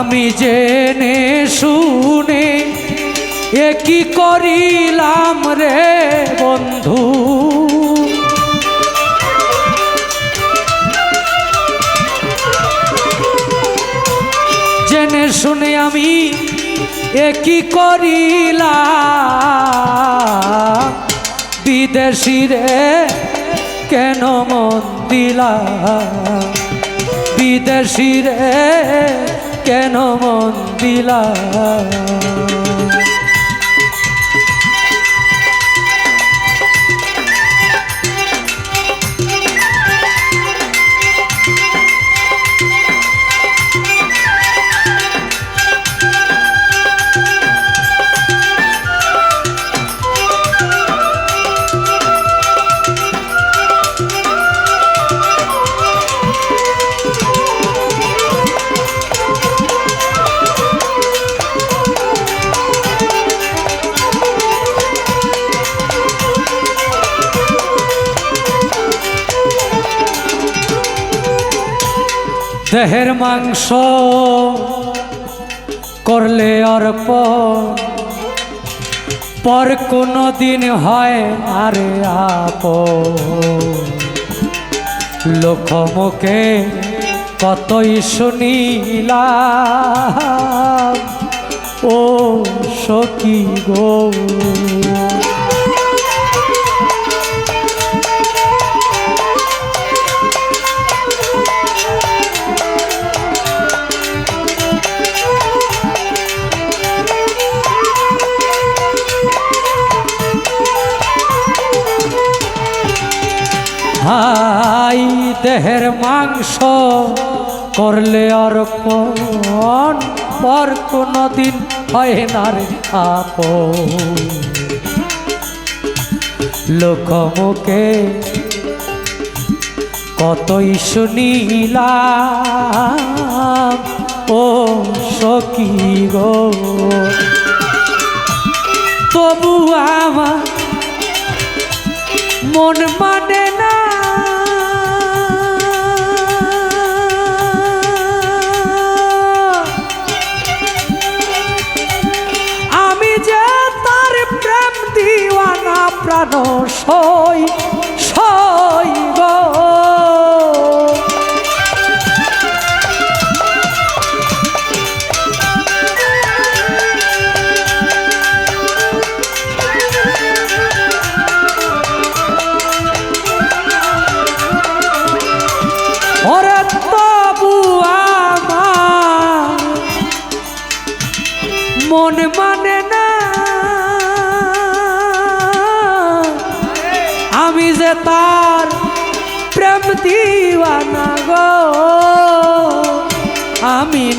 আমি জেনে শুনে এ কি করিলাম রে বন্ধু? জেনে শুনে আমি এ কি করিলাম? বিদেশি রে, কেন মন দিলাম বিদেশি রে কেন মন দিলাম দেহের মাংস করলে অর্প পর কোনো দিন হয় আরে আপ লোকমুখে কতই শুনিলাম, ও সখী গো। দেহের মাংস করলে অর্পণ পর কোনো দিন হয় না রে লোকমুখে কতই শুনিলাম, ও সখী গো। তবু আমার মন মানে না দিওয়ানা হই সই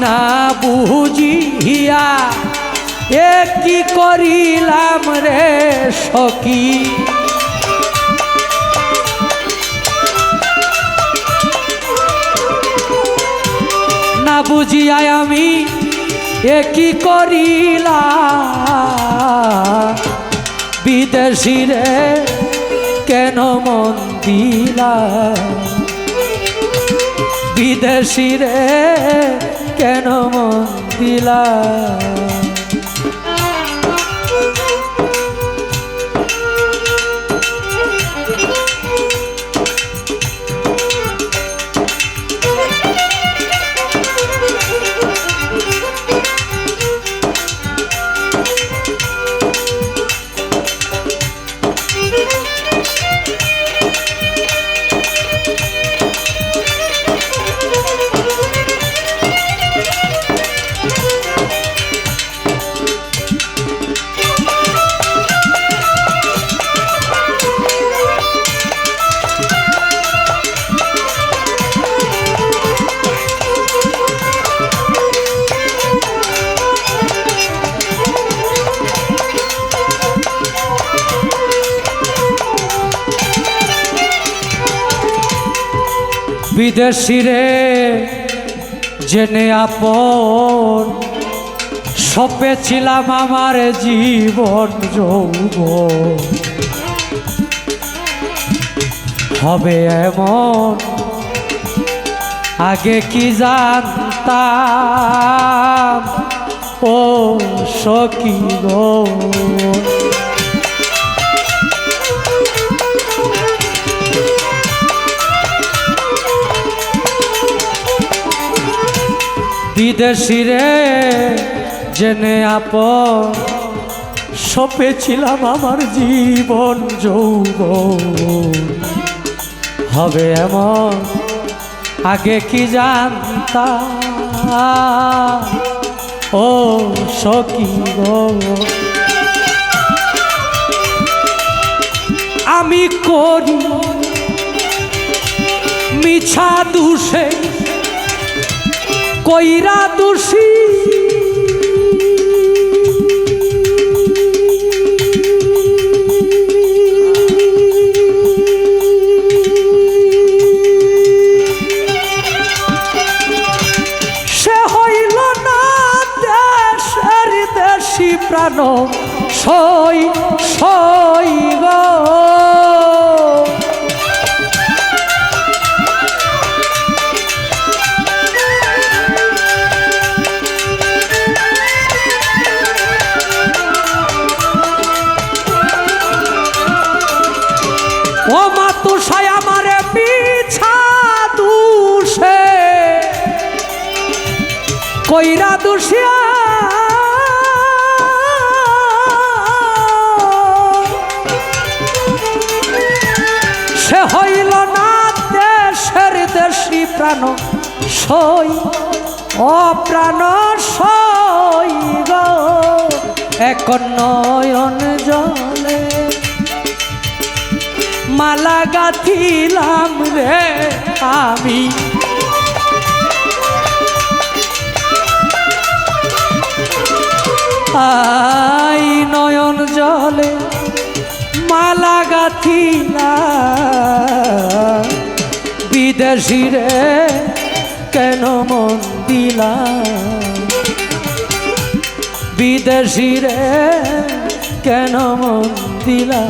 না বুঝিয়া, এ কি করিলাম রে সখী? না বুঝিয়াই আমি, এ কি করিলা বিদেশি রে, কেন মন দিলা? বিদেশি রে কেন মন দিলা? বিদেশি রে, জেনে আপন সপেছিলাম আমার জীবন যৌব হবে এমন, আগে কি জানতাম? ও সখী গো। বিদেশিরে জেনে আপ সপেছিলাম আমার জীবন যৌব হবে এমন, আগে কি জানতাম? ও সখী আমি করি মিছা দুষে কইরা দোষী। প্রাণ সই সই কইরা দুষিয়া। সে হইল না দেশের দেশি প্রাণ, সই, অপ্রাণ সই গো। এক নয়ন জলে মালা গাথিলাম রে আমি। আই নয়ন জলে মালা গাথিলা? বিদেশিরে কেন মন দিলা? বিদেশিরে কেন মন দিলা?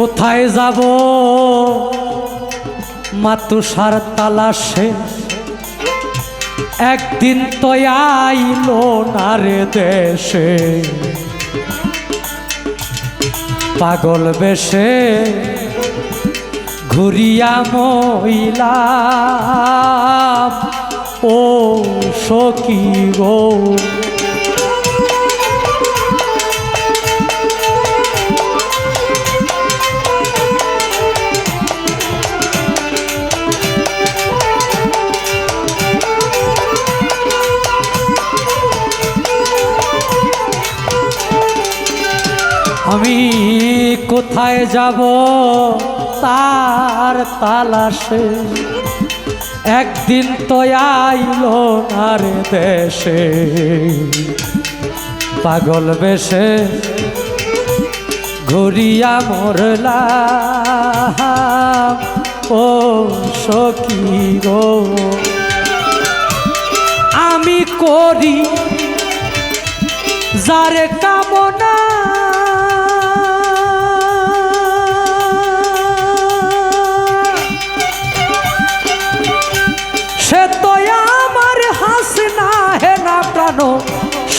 কোথায় যাব? মাতুষার তালাশে। একদিন তো আইলো না রে দেশে। পাগল বেশে ঘুরিয়া মহিলা ও সখী আমি কোথায় যাব? তার তালাশে। একদিন তো আইলো আর দেশে। পাগল বেশে ঘুরিয়া মরলা। ও সখী গো। আমি করি যার কামনা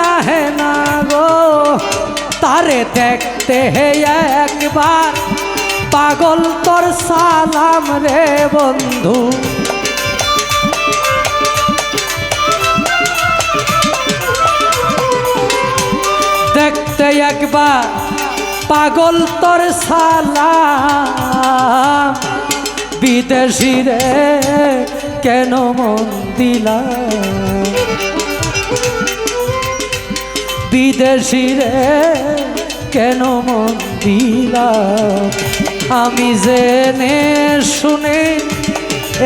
না হে না গো, তারে দেখতে হে একবার। পাগল তোর সালাম রে বন্ধু। দেখতে একবার পাগল তোর সালাম। বিদেশি রে কেন মন দিলাম বিদেশি রে, কেন মন দিলাম আমি জেনে শুনে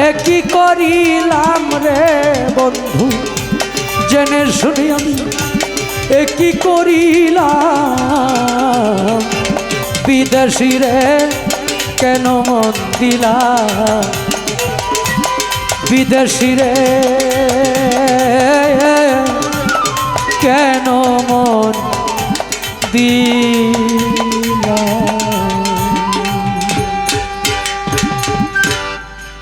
একই করিলাম রে বন্ধু। জেনে শুনে আমি একই করিলাম। বিদেশি রে, কেন মন দিলাম বিদেশি রে কেন মন দিলাম